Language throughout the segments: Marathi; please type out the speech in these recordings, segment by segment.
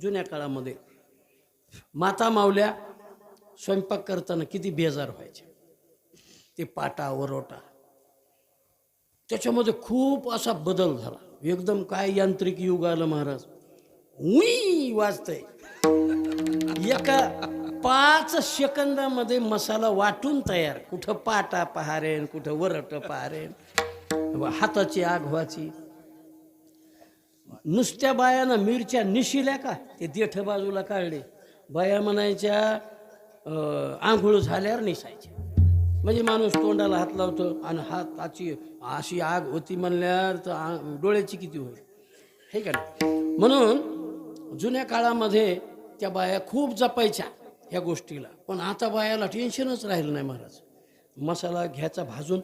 जुन्या काळामध्ये माता मावल्या स्वयंपाक करताना किती बेजार व्हायचे ते पाटा वरोटा. त्याच्यामध्ये खूप असा बदल झाला. एकदम काय यांत्रिक युग आलं महाराज. उई वाजतंय. एका पाच सेकंदामध्ये मसाला वाटून तयार. कुठं पाटा पहारेन कुठं वरट पहारेन. हाताची आग व्हायची. नुसत्या बायानं मिरच्या निशिल्या का? ते देठ बाजूला काढले. बाया म्हणायच्या आंघोळ झाल्यावर निसायच्या. म्हणजे माणूस तोंडाला हात लावतो आणि हाताची अशी आग होती म्हणल्यावर तर डोळ्याची किती होईल? हे का नाही? म्हणून जुन्या काळामध्ये त्या बाया खूप जपायच्या ह्या गोष्टीला. पण आता बायाला टेन्शनच राहिलं नाही महाराज. मसाला घ्यायचा भाजून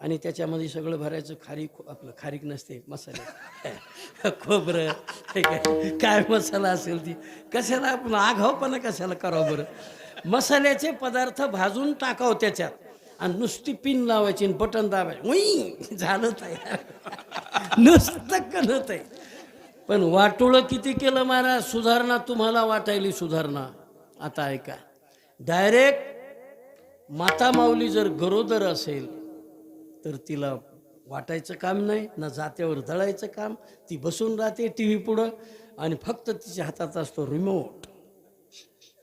आणि त्याच्यामध्ये सगळं भरायचं खारीक आपलं खारीक नसते मसाले. खोबरं काय मसाला असेल ती? कशाला आपण आघावपणा कशाला करावं बरं? मसाल्याचे पदार्थ भाजून टाकावं त्याच्यात. आणि नुसती पिन लावायची आणि बटन दाबायची. उई झालं तयार नुसतं कळत आहे पण वाटोळं किती केलं महाराज? सुधारणा तुम्हाला वाटायली सुधारणा. आता ऐका. डायरेक्ट माता माऊली जर गरोदर असेल तर तिला वाटायचं काम नाही ना जात्यावर दळायचं काम ती बसून राहते टी व्ही पुढं आणि फक्त तिच्या हातात असतो रिमोट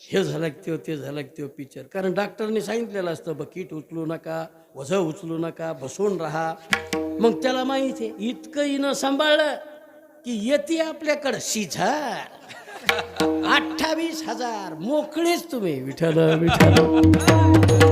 हे झालं की त्यो ते झालं की त्यो पिक्चर कारण डॉक्टरने सांगितलेलं असतं बकीट उचलू नका वझं उचलू नका बसून राहा. मग त्याला माहिती आहे इतकं हिनं सांभाळलं की येते आपल्याकडं शिझार अठ्ठावीस हजार. मोकळेच तुम्ही विठ्ठल विठ्ठल.